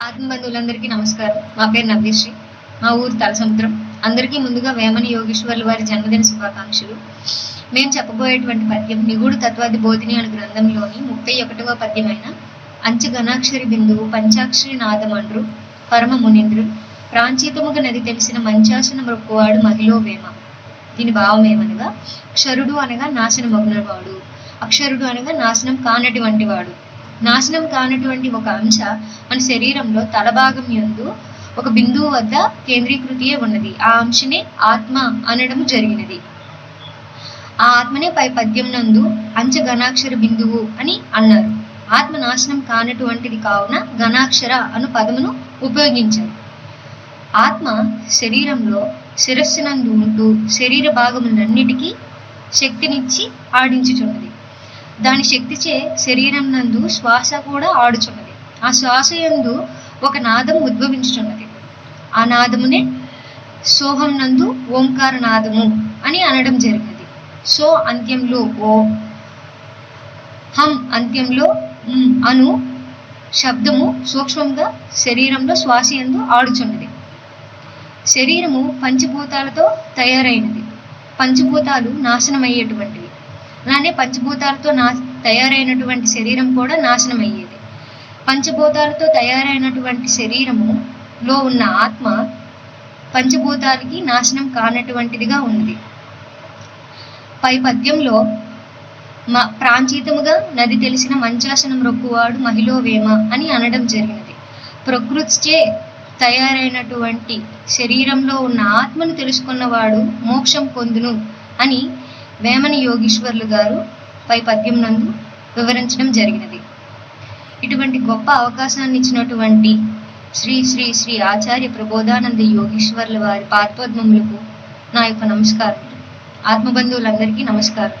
ఆత్మబంధువులందరికీ నమస్కారం. మా పేరు నవ్యశ్రీ. మా ఊరు తలసముద్రం. అందరికీ ముందుగా వేమని యోగేశ్వర్లు వారి జన్మదిన శుభాకాంక్షలు. మేము చెప్పబోయేటువంటి పద్యం నిగూఢ తత్వాది బోధిని అనే గ్రంథంలోని ముప్పై ఒకటవ పద్యమైన అంచ ఘనాక్షరి బిందువు పంచాక్షరి నాదమండ్రు పరమ మునీంద్రు ప్రాంచీతముగా నది తెలిసిన మంచాసన మృక్కువాడు మహిళో వేమ. దీని భావం ఏమనగా క్షరుడు అనగా నాశనమగునవాడు. అక్షరుడు అనగా నాశనం కానటువంటి వాడు. నాశనం కానటువంటి ఒక అంశ మన శరీరంలో తలభాగం యందు ఒక బిందువు వద్ద కేంద్రీకృతియే ఉన్నది. ఆ అంశనే ఆత్మ అనడం జరిగినది. ఆ ఆత్మనే పై పద్యం నందు అంచ ఘనాక్షర బిందువు అని అన్నారు. ఆత్మ నాశనం కానటువంటిది కావున ఘనాక్షర అను పదమును ఉపయోగించారు ఆత్మ శరీరంలో శిరస్సునందు ఉంటూ శరీర భాగములన్నిటికీ శక్తినిచ్చి ఆడించుచున్నది. దాని శక్తిచే శరీరం నందు శ్వాస కూడా ఆడుచున్నది. ఆ శ్వాస యందు ఒక నాదం ఉద్భవించుచున్నది. ఆ నాదమునే సోహం నందు ఓంకార నాదము అని అనడం జరిగినది. సో అంత్యంలో ఓ హం అంత్యంలో అను శబ్దము సూక్ష్మంగా శరీరంలో శ్వాస యందు ఆడుచున్నది. శరీరము పంచభూతాలతో తయారైనది. పంచభూతాలు నాశనమయ్యేటువంటివి అలానే పంచభూతాలతో నా తయారైనటువంటి శరీరం కూడా నాశనం అయ్యేది పంచభూతాలతో తయారైనటువంటి శరీరములో ఉన్న ఆత్మ పంచభూతాలకి నాశనం కానటువంటిదిగా ఉంది. పై పద్యంలో మా ప్రాంచీతముగా నది తెలిసిన మంచాసనం రొక్కువాడు మహిళ వేమ అని అనడం జరిగినది ప్రకృతిచే తయారైనటువంటి శరీరంలో ఉన్న ఆత్మను తెలుసుకున్నవాడు మోక్షం పొందును అని వేమని యోగీశ్వర్లు గారు పై పద్యం నందు వివరించడం జరిగినది. ఇటువంటి గొప్ప అవకాశాన్ని ఇచ్చినటువంటి శ్రీ శ్రీ శ్రీ ఆచార్య ప్రబోధానంద యోగీశ్వర్ల వారి పాత్వద్మములకు నా యొక్క నమస్కారం. ఆత్మబంధువులందరికీ నమస్కారం.